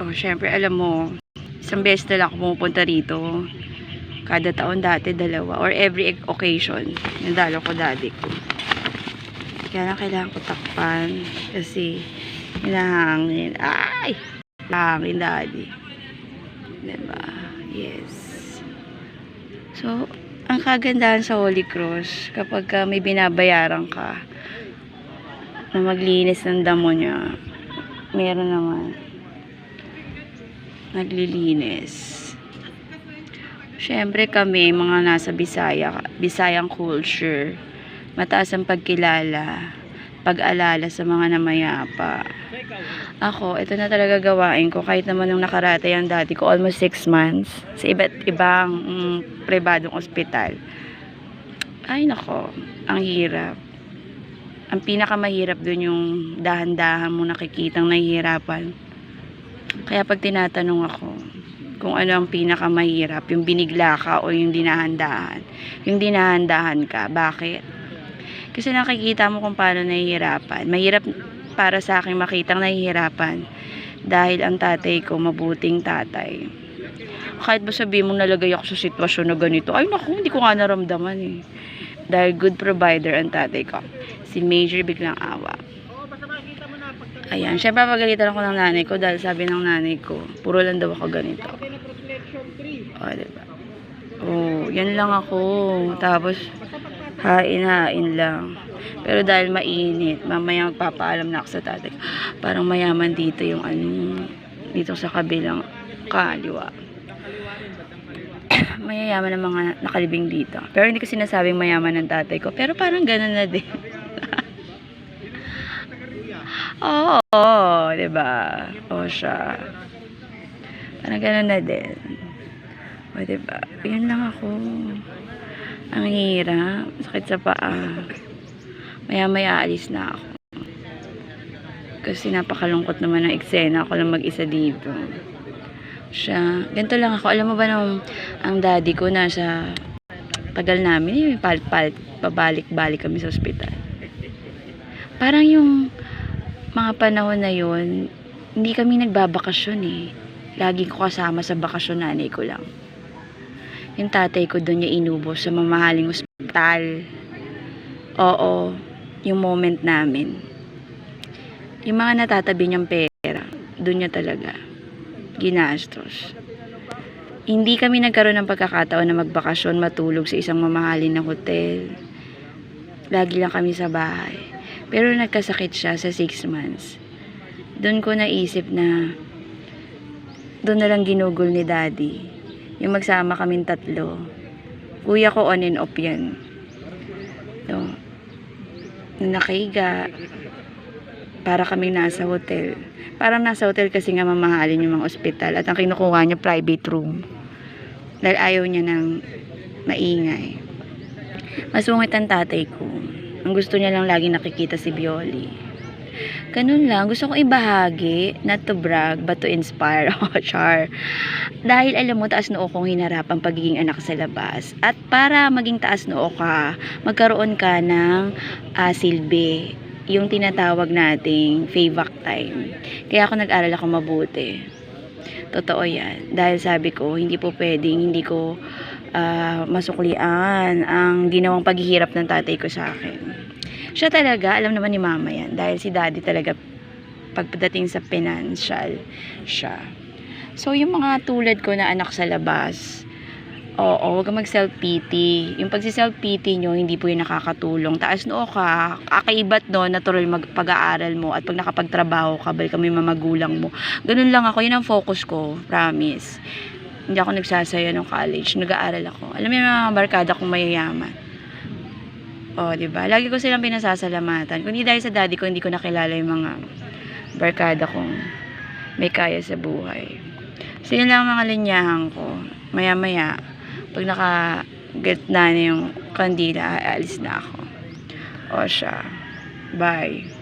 Oh, syempre, alam mo, isang beses na lang ako pumupunta rito. Kada taon dati, dalawa. Or every occasion. Nandalo ko daddy ko. Kaya lang kailangan ko takpan. Kasi, hinahangin. Ay! Hangin daddy. Diba? Yes. So, ang kagandahan sa Holy Cross, kapag ka may binabayaran ka, na maglinis ng damo niya, meron naman naglilinis. Siyempre kami, mga nasa Bisaya, Bisayang culture, mataas ang pagkilala, pag-alala sa mga namayapa. Ako, ito na talaga gawain ko, kahit naman nung nakaratay ang dati ko, almost 6 months, sa iba't ibang mm, pribadong ospital. Ay nako, ang hirap. Ang pinakamahirap dun yung dahan-dahan mo nakikitang nahihirapan. Kaya pag tinatanong ako kung ano ang pinakamahirap, yung binigla ka o yung dinahandahan. Yung dinahandahan ka, bakit? Kasi nakikita mo kung paano nahihirapan. Mahirap para sa akin makitang nahihirapan dahil ang tatay ko mabuting tatay. Kahit ba sabihin mong nalagay ako sa sitwasyon na ganito, ay naku, hindi ko nga naramdaman eh. Dahil good provider ang tatay ko. Si Major biglang awa. Ayan, syempre pagalitan ako ng nanay ko dahil sabi ng nanay ko, puro lang daw ako ganito. O, diba? Oh, yan lang ako. Tapos, hain-hain lang. Pero dahil mainit, mamaya magpapaalam na ako sa tatay. Parang mayaman dito yung ano, dito sa kabilang kaliwa. mayayaman ang mga nakalibing dito. Pero hindi ko sinasabing mayaman ng tatay ko. Pero parang ganun na din. Oo, oh, ba? O siya. Parang ganun na din. O, di ba? Yun lang ako. Ang hirap. Sakit sa paa. Maya-maya alis na ako. Kasi napakalungkot naman ng eksena. Ako lang mag-isa dito. Siya. Ganito lang ako. Alam mo ba nung ang daddy ko nasa tagal namin, yung palit-palit, pabalik-balik kami sa ospital. Parang yung mga panahon na yon hindi kami nagbabakasyon eh. Lagi ko kasama sa bakasyon nanay ko lang. Yung tatay ko doon niya inubos sa mamahaling ospital. Oo, yung moment namin. Yung mga natatabi niyang pera, doon niya talaga ginastos. Hindi kami nagkaroon ng pagkakataon na magbakasyon matulog sa isang mamahalin na hotel. Lagi lang kami sa bahay. Pero nagkasakit siya sa 6 months. Doon ko naisip na doon na lang ginugol ni daddy. Yung magsama kaming tatlo. Kuya ko on and off yan. So, nung nakahiga, para kaming nasa hotel. Parang nasa hotel kasi nga mamahalin yung mga ospital at ang kinukuha niya private room. Dahil ayaw niya ng maingay. Masungit ang tatay ko. Ang gusto niya lang lagi nakikita si Bioli. Ganun lang. Gusto kong ibahagi, not to brag, but to inspire. Oh, char. Dahil alam mo, taas noo kong hinarap ang pagiging anak sa labas. At para maging taas noo ka, magkaroon ka ng ah, silbi. Yung tinatawag nating payback time. Kaya ako nag-aral ako mabuti. Totoo yan. Dahil sabi ko, hindi po pwedeng, hindi ko ah, masuklian ang ginawang paghihirap ng tatay ko sa akin. Siya talaga, alam naman ni mama yan. Dahil si daddy talaga, pagdating sa financial, siya. So, yung mga tulad ko na anak sa labas, oo, huwag kang mag-self-pity. Yung pagsi-self-pity nyo, hindi po yung nakakatulong. Taas noo ka, kakaibat no, natural magpag-aaral mo at pag nakapagtrabaho ka, balik kami mamagulang mo. Ganun lang ako, yun ang focus ko, promise. Hindi ako nagsasaya ng college, nag-aaral ako. Alam mo mga barkada kong mayayaman. O, di ba? Lagi ko silang pinasasalamatan. Kung hindi dahil sa daddy ko, hindi ko nakilala yung mga barkada kong may kaya sa buhay. Yun lang ang mga linyahan ko. Maya-maya, pag naka-get na na yung kandila, aalis na ako. O siya. Bye.